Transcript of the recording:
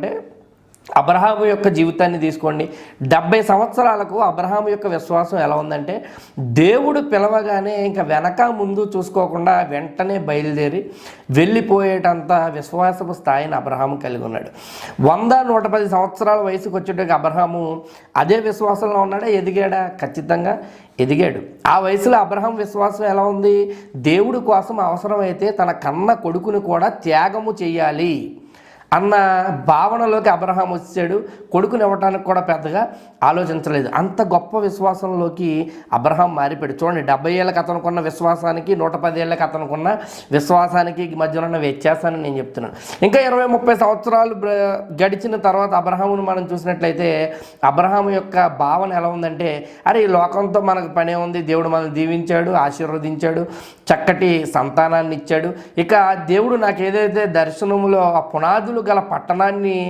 అంటే అబ్రహాము యొక్క జీవితాన్ని తీసుకోండి. డెబ్బై సంవత్సరాలకు అబ్రహాము యొక్క విశ్వాసం ఎలా ఉందంటే దేవుడు పిలవగానే ఇంకా వెనక ముందు చూసుకోకుండా వెంటనే బయలుదేరి వెళ్ళిపోయేటంత విశ్వాసపు స్థాయిని అబ్రహాము కలిగి ఉన్నాడు. వంద నూట పది సంవత్సరాల వయసుకు వచ్చేటప్పుడు అబ్రహాము అదే విశ్వాసంలో ఉన్నాడా? ఎదిగాడా? ఖచ్చితంగా ఎదిగాడు. ఆ వయసులో అబ్రహం విశ్వాసం ఎలా ఉంది? దేవుడి కోసం అవసరమైతే తన కన్న కొడుకుని కూడా త్యాగము చేయాలి. అన్న భావనలోకి అబ్రహాం వచ్చాడు. కొడుకుని ఇవ్వటానికి కూడా పెద్దగా ఆలోచించలేదు. అంత గొప్ప విశ్వాసంలోకి అబ్రహాం మారిపోయాడు. చూడండి డెబ్బై ఏళ్ళకి అతనుకున్న విశ్వాసానికి నూట పది ఏళ్ళకి అతనుకున్న విశ్వాసానికి మధ్యలో ఉన్న వ్యత్యాసాన్ని నేను చెప్తున్నాను. ఇంకా ఇరవై ముప్పై సంవత్సరాలు గడిచిన తర్వాత అబ్రహామును మనం చూసినట్లయితే అబ్రహాం యొక్క భావన ఎలా ఉందంటే అరే ఈ లోకంతో మనకు పనే ఉంది. దేవుడు మనల్ని దీవించాడు ఆశీర్వదించాడు చక్కటి సంతానాన్ని ఇచ్చాడు. ఇక దేవుడు నాకు ఏదైతే దర్శనములో ఆ పునాదులు గల పట్టణాన్ని